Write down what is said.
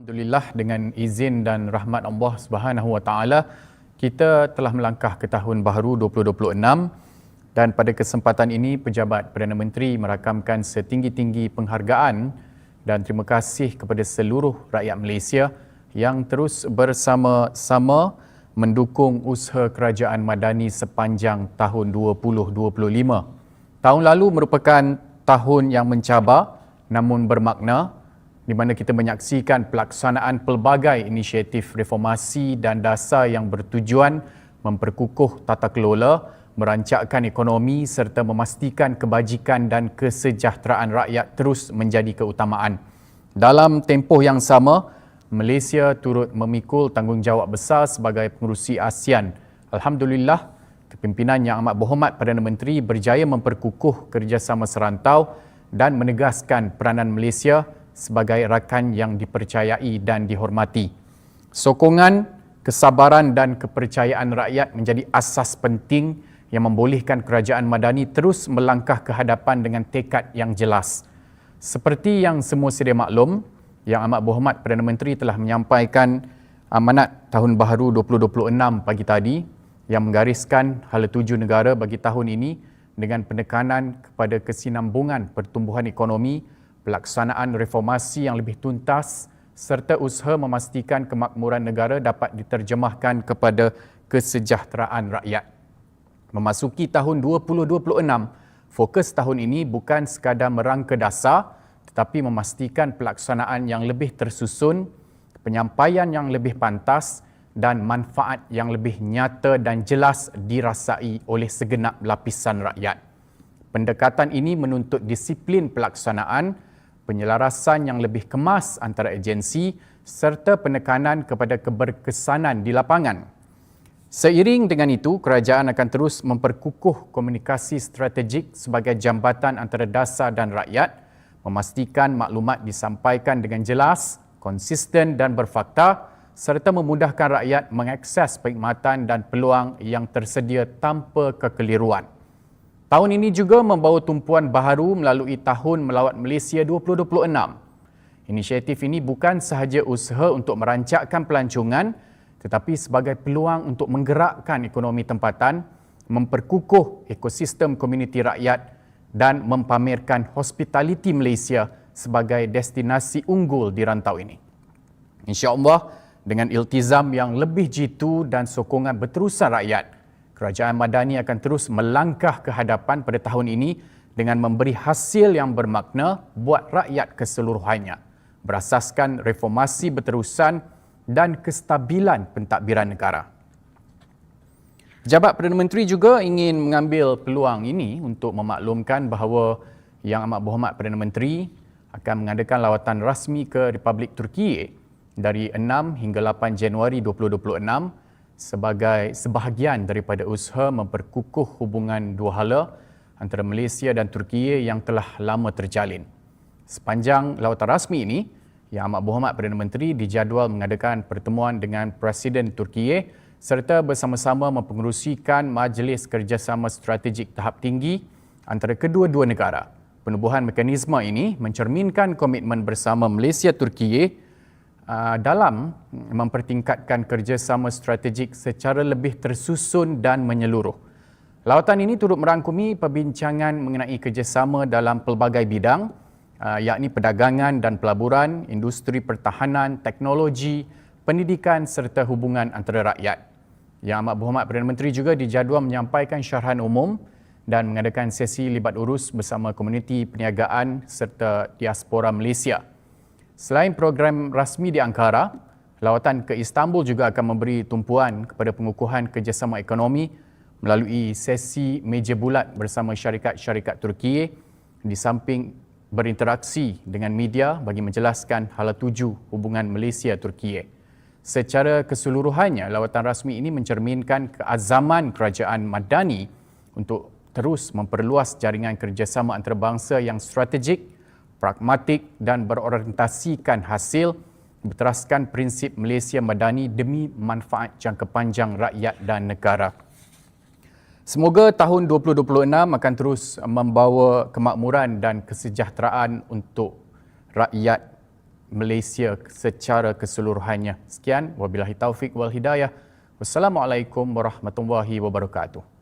Alhamdulillah dengan izin dan rahmat Allah Subhanahu Wa Taala kita telah melangkah ke tahun baru 2026 dan pada kesempatan ini pejabat Perdana Menteri merakamkan setinggi-tinggi penghargaan dan terima kasih kepada seluruh rakyat Malaysia yang terus bersama-sama mendukung usaha kerajaan madani sepanjang tahun 2025. Tahun lalu merupakan tahun yang mencabar namun bermakna di mana kita menyaksikan pelaksanaan pelbagai inisiatif reformasi dan dasar yang bertujuan memperkukuh tata kelola, merancakkan ekonomi serta memastikan kebajikan dan kesejahteraan rakyat terus menjadi keutamaan. Dalam tempoh yang sama, Malaysia turut memikul tanggungjawab besar sebagai pengurusi ASEAN. Alhamdulillah, kepimpinan yang amat berhormat Perdana Menteri berjaya memperkukuh kerjasama serantau dan menegaskan peranan Malaysia sebagai rakan yang dipercayai dan dihormati. Sokongan, kesabaran dan kepercayaan rakyat menjadi asas penting yang membolehkan kerajaan Madani terus melangkah ke hadapan dengan tekad yang jelas. Seperti yang semua sedia maklum, Yang Amat Berhormat Perdana Menteri telah menyampaikan amanat Tahun Baharu 2026 pagi tadi yang menggariskan hala tuju negara bagi tahun ini dengan penekanan kepada kesinambungan pertumbuhan ekonomi pelaksanaan reformasi yang lebih tuntas serta usaha memastikan kemakmuran negara dapat diterjemahkan kepada kesejahteraan rakyat. Memasuki tahun 2026, fokus tahun ini bukan sekadar merangka dasar tetapi memastikan pelaksanaan yang lebih tersusun, penyampaian yang lebih pantas dan manfaat yang lebih nyata dan jelas dirasai oleh segenap lapisan rakyat. Pendekatan ini menuntut disiplin pelaksanaan, penyelarasan yang lebih kemas antara agensi serta penekanan kepada keberkesanan di lapangan. Seiring dengan itu, kerajaan akan terus memperkukuh komunikasi strategik sebagai jambatan antara dasar dan rakyat, memastikan maklumat disampaikan dengan jelas, konsisten dan berfakta serta memudahkan rakyat mengakses perkhidmatan dan peluang yang tersedia tanpa kekeliruan. Tahun ini juga membawa tumpuan baharu melalui Tahun Melawat Malaysia 2026. Inisiatif ini bukan sahaja usaha untuk merancakkan pelancongan tetapi sebagai peluang untuk menggerakkan ekonomi tempatan, memperkukuh ekosistem komuniti rakyat dan mempamerkan hospitality Malaysia sebagai destinasi unggul di rantau ini. InsyaAllah dengan iltizam yang lebih jitu dan sokongan berterusan rakyat, Kerajaan Madani akan terus melangkah ke hadapan pada tahun ini dengan memberi hasil yang bermakna buat rakyat keseluruhannya berasaskan reformasi berterusan dan kestabilan pentadbiran negara. Jabat Perdana Menteri juga ingin mengambil peluang ini untuk memaklumkan bahawa Yang Amat Berhormat Perdana Menteri akan mengadakan lawatan rasmi ke Republik Turki dari 6 hingga 8 Januari 2026 sebagai sebahagian daripada usaha memperkukuh hubungan dua hala antara Malaysia dan Turkiye yang telah lama terjalin. Sepanjang lawatan rasmi ini, Yang Amat Berhormat Perdana Menteri dijadual mengadakan pertemuan dengan Presiden Turkiye serta bersama-sama mempengerusikan Majlis Kerjasama Strategik Tahap Tinggi antara kedua-dua negara. Penubuhan mekanisme ini mencerminkan komitmen bersama Malaysia-Turkiye Uh, dalam mempertingkatkan kerjasama strategik secara lebih tersusun dan menyeluruh. Lawatan ini turut merangkumi perbincangan mengenai kerjasama dalam pelbagai bidang uh, yakni perdagangan dan pelaburan, industri pertahanan, teknologi, pendidikan serta hubungan antara rakyat. Yang Amat Berhormat Perdana Menteri juga dijadual menyampaikan syarahan umum dan mengadakan sesi libat urus bersama komuniti perniagaan serta diaspora Malaysia. Selain program rasmi di Ankara, lawatan ke Istanbul juga akan memberi tumpuan kepada pengukuhan kerjasama ekonomi melalui sesi meja bulat bersama syarikat-syarikat Turki di samping berinteraksi dengan media bagi menjelaskan hala tuju hubungan Malaysia-Turki. Secara keseluruhannya, lawatan rasmi ini mencerminkan keazaman kerajaan Madani untuk terus memperluas jaringan kerjasama antarabangsa yang strategik pragmatik dan berorientasikan hasil berteraskan prinsip Malaysia Madani demi manfaat jangka panjang rakyat dan negara. Semoga tahun 2026 akan terus membawa kemakmuran dan kesejahteraan untuk rakyat Malaysia secara keseluruhannya. Sekian, wabillahi taufik wal hidayah. Wassalamualaikum warahmatullahi wabarakatuh.